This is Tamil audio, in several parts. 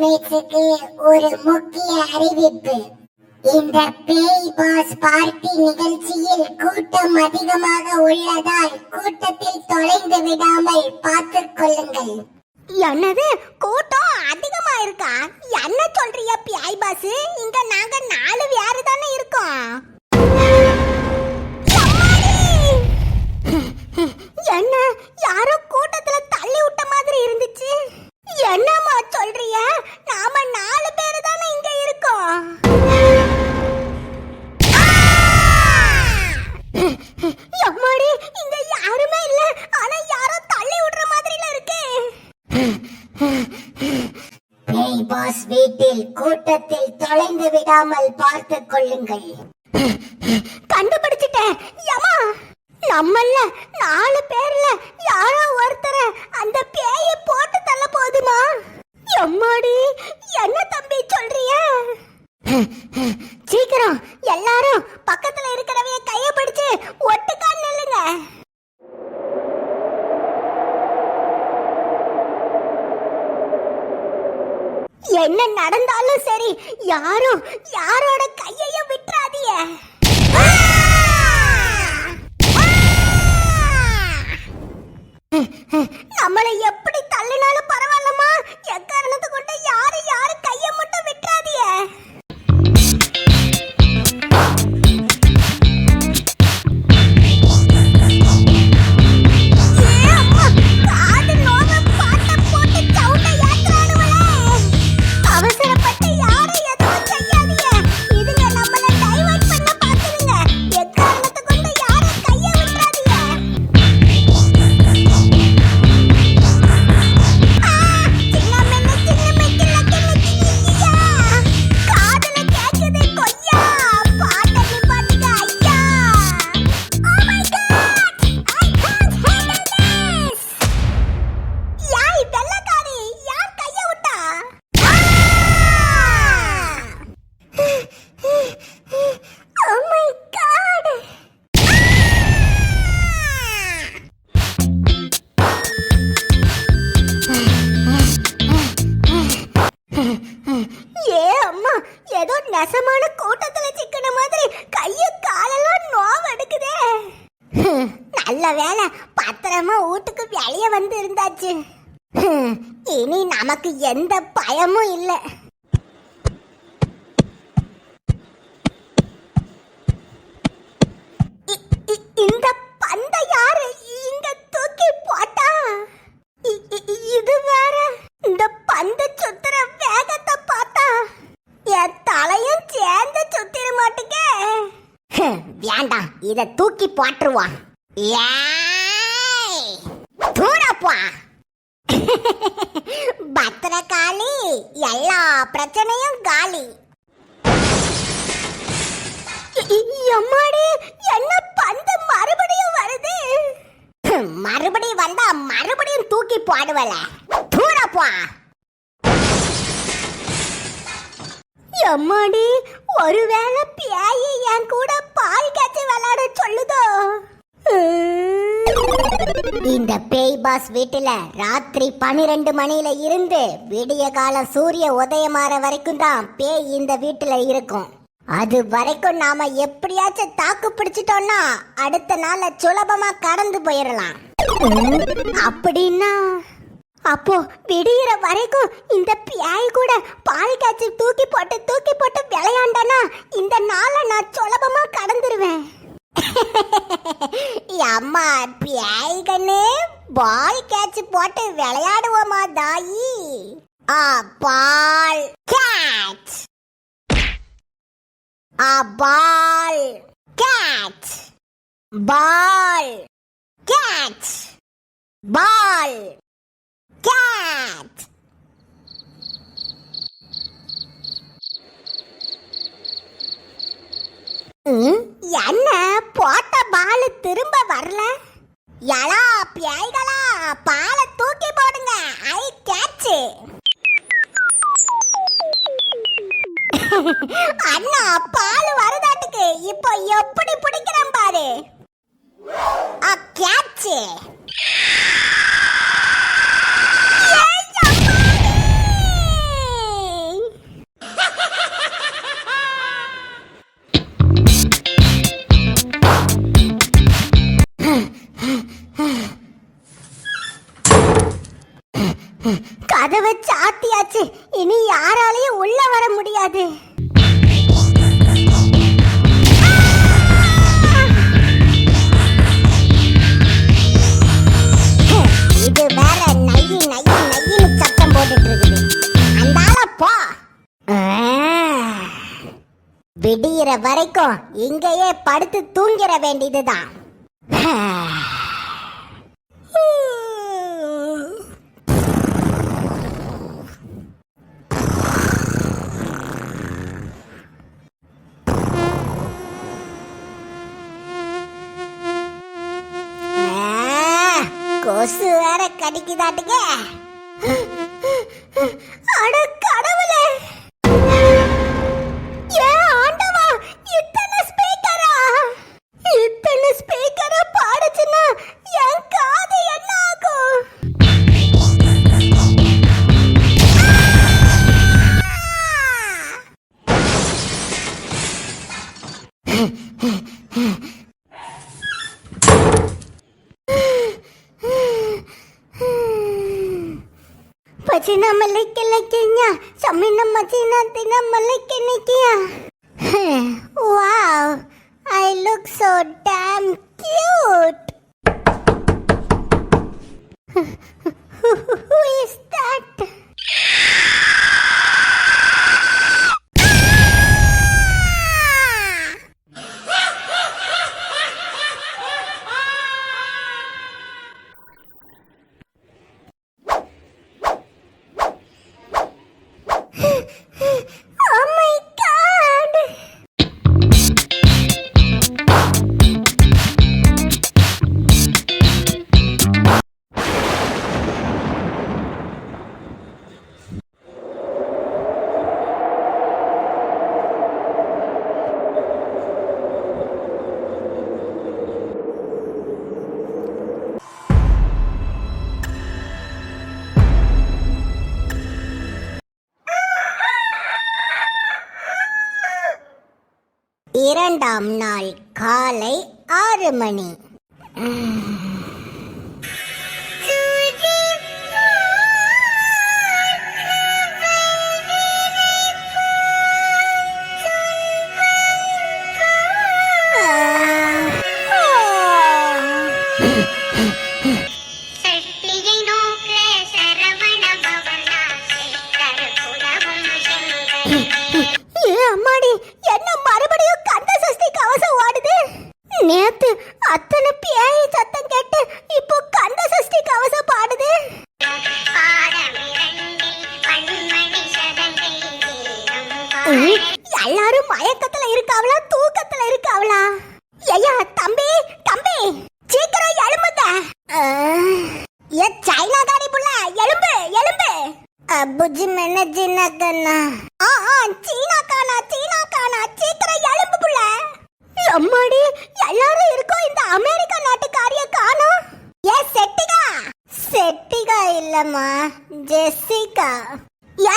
பாஸ் ஒரு முக்கிய அறிவிப்பு. இந்த பேய் பாஸ் பார்ட்டி நிகழ்ச்சியில் கூட்டம் அதிகமாக உள்ளதால் கூட்டத்தில் தொலைந்து விடாமல் பார்த்து கொள்ளுங்கள். என்னது? கூட்டம் அதிகமா இருக்கா? என்ன சொல்றிய பியாய் பாஸ்? இங்க பேய் பாஸ் வீட்டில் கூட்டத்தில் தொலைந்து விடாமல் பார்த்துக் கொள்ளுங்கள். கண்டுபிடிச்சிட்டேன். யமா நம்மள நாலு பேர்ல யாரோ ஒருத்தர அந்த பேய போட்டு தள்ள போதுமா? எம்மாடி என்ன தம்பி சொல்றிய? சீக்கிரம். எல்லாரும் பக்கத்துல நல்ல வேலை பத்திரமா வீட்டுக்கு வெளியே வந்து இருந்தாச்சு. இனி நமக்கு எந்த பயமும் இல்லை. இத தூக்கி போட்டுருவான் ஏய், தூரப்பா பத்திரகாளி எல்லா பிரச்சனையும் காலி. எம்மாடி என்ன பந்து மறுபடியும் வருது? மறுபடியும் வந்தா மறுபடியும் தூக்கி போடுவல. தூரப்பா எம்மாடி ஒருவேளை பியாயி என் கூட பால் காய்ச்சி விளையாட சொல்லுதோ? இந்த பேய் பாஸ் வீட்டுல ராத்திரி பனிரெண்டு மணியில இருந்து விடிய காலம் சூரிய உதயமாற வரைக்கும் தான் பேய் இந்த வீட்டுல இருக்கும். அது வரைக்கும் நாம எப்படியாச்சும் தாக்கு பிடிச்சிட்டோம்னா அடுத்த நாள சுலபமா கடந்து போயிடலாம் அப்படின்னா அப்போ விடியிற வரைக்கும் இந்த பியாய் கூட பால் காய்ச்சி தூக்கி போட்டு தூக்கி போட்டு விளையாண்டனா இந்த நாளை நான் சுலபமா கடந்துருவேன். அம்மா பியாய் கண்ணு பால் கேட்ச் போட்டு விளையாடுவோமா தாயி? A ball catch a ball catch ball catch ball cat. என்ன? போட்ட பால் திரும்ப வரல? எலா பியாய்களா பாலை போச்சு இனி யாராலையும் உள்ள வர முடியாது. இது வேற நையி நையி நையின்னு சத்தம் போட்டுட்டு இருக்குது. அந்தால போ. விடியிற வரைக்கும் இங்கேயே படுத்து தூங்கிட வேண்டியதுதான். வேற கடிக்குதாட்டுங்க அட In wow, I look so damn இரண்டாம் நாள் காலை ஆறு மணி. அம்மாடி எல்லாரும் இருக்கோம் இந்த அமெரிக்கா நாட்டுக்காரிய காணோம் ஏ செட்டிகா? செட்டிகா இல்லம்மா ஜெசிகா. ஏ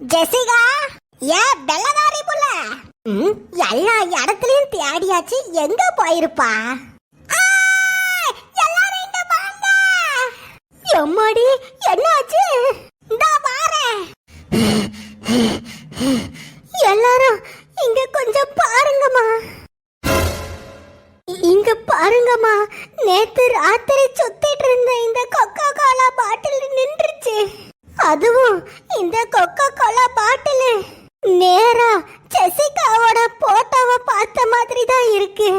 ஜெசிகா ஏ பெல்லதாரி புள்ள. எல்லா இடத்துலயும் தேடியாச்சு எங்க போயிருப்பா? எம்மாடி என்னாச்சு? இந்தா வாரேன் எல்லாரும் இங்க கொஞ்சம் பாருங்கம்மா. இங்க பாருங்கம்மா. நேத்து ராத்திரி சுத்திட்டு இருந்த இந்த கொக்கோ கோலா பாட்டில் நின்றுச்சு. அதுவும் இந்த கொக்கோ கோலா பாட்டில். நேரா ஜெசிகாவோட போட்டோவை பார்த்த மாதிரி தான் இருக்கு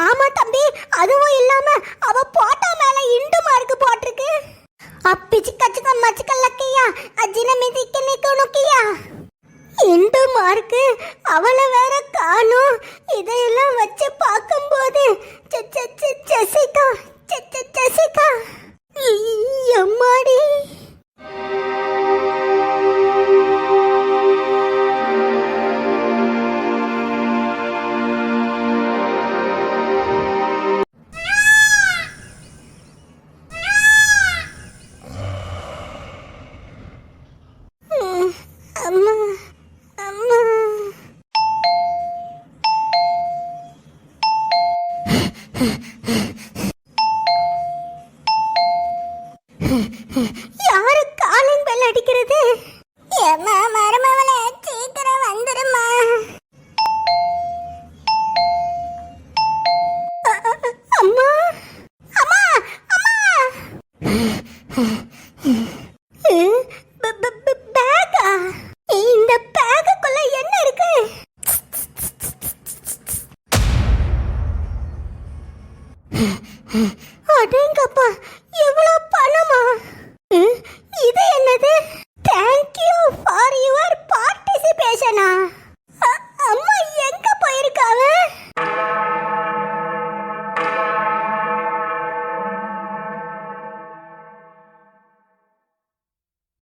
ஆமா தம்பி அதுவும் இல்லாம அவ போட்டோ யாரு காலிங் பெல் அடிக்கிறது? ஏமா மருமவளே சீக்கிரம் வந்துருமா அம்மா அம்மா அம்மா. பேக்கா இந்த பேக்குக்குள்ள என்ன இருக்கு? அடேங்கப்பா எவ்வளோ 那么